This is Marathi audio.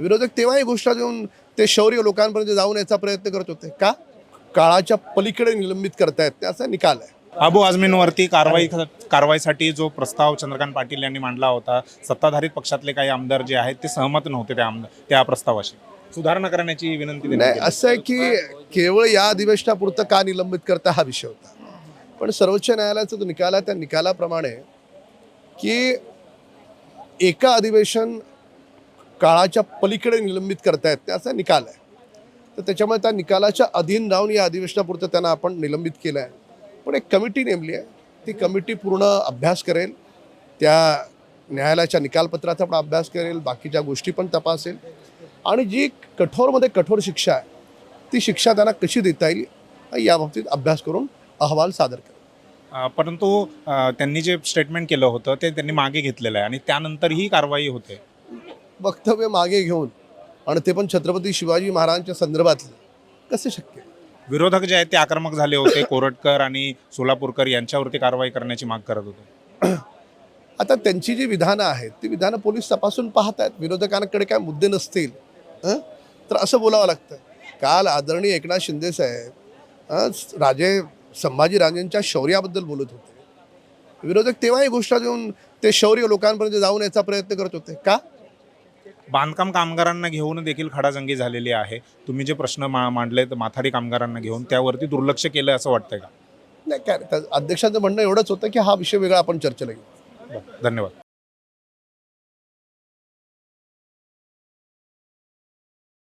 विरोधक तेव्हाही घोषणा देऊन ते शौर्य लोकांपर्यंत जाऊन याचा प्रयत्न करत होते. का? काळाच्या पलीकडे निलंबित करतायत. त्याचा निकाल आहे. अबू आझमींवरती कारवाई कारवाईसाठी जो प्रस्ताव चंद्रकांत पाटील यांनी मांडला होता सत्ताधारित पक्षातले काही आमदार जे आहेत ते सहमत नव्हते त्या आमदार त्या प्रस्तावाशी. सुधारणा करण्याची विनंती नाही. असं आहे की केवळ या अधिवेशनापुरतं का निलंबित करता हा विषय होता. पण सर्वोच्च न्यायालयाचा जो निकाल आहे त्या निकालाप्रमाणे की एका अधिवेशन काळाच्या पलीकडे निलंबित करतायत त्याचा निकाल आहे. तर त्याच्यामुळे त्या निकालाच्या अधीन राहून या अधिवेशनापुरतं त्यांना आपण निलंबित केलं आहे पण एक कमिटी नेमली आहे. ती कमिटी पूर्ण अभ्यास करेल. त्या न्यायालयाच्या निकालपत्राचा पण अभ्यास करेल. बाकीच्या गोष्टी पण तपासेल. आणि जी कठोरमध्ये कठोर शिक्षा आहे ती शिक्षा त्यांना कशी देता येईल याबाबतीत अभ्यास करून अहवाल सादर करेल. परंतु त्यांनी जे स्टेटमेंट केलं होतं ते त्यांनी मागे घेतलेलं आहे. आणि त्यानंतर ही कारवाई होते. वक्तव्य मागे घेऊन आणि ते पण छत्रपती शिवाजी महाराजांच्या संदर्भातलं. कसे शक्य? विरोधक जे आहेत ते आक्रमक झाले होते कोरटकर आणि सोलापूरकर यांच्यावरती कारवाई करण्याची माग करत होते. आता त्यांची जी विधानं आहेत ती विधानं पोलीस तपासून पाहत आहेत विरोधकांकडे काय मुद्दे नसतील? तर असं बोलावं लागतं. काल आदरणीय एकनाथ शिंदे साहेब राजे संभाजीराजेंच्या शौर्याबद्दल बोलत होते. विरोधक तेव्हाही घोषणा देऊन ते शौर्य लोकांपर्यंत जाऊन याचा प्रयत्न करत होते. का? बांधकाम कामगारांना घेऊन देखील खडाजंगी झालेली आहे. तुम्ही जे प्रश्न मा मांडले तर माथाडी कामगारांना घेऊन त्यावरती दुर्लक्ष केलं असं वाटतंय का? नाही काय अध्यक्षाचं म्हणणं एवढंच होतं की हा विषय वेगळा आपण चर्चेला घेऊ. धन्यवाद.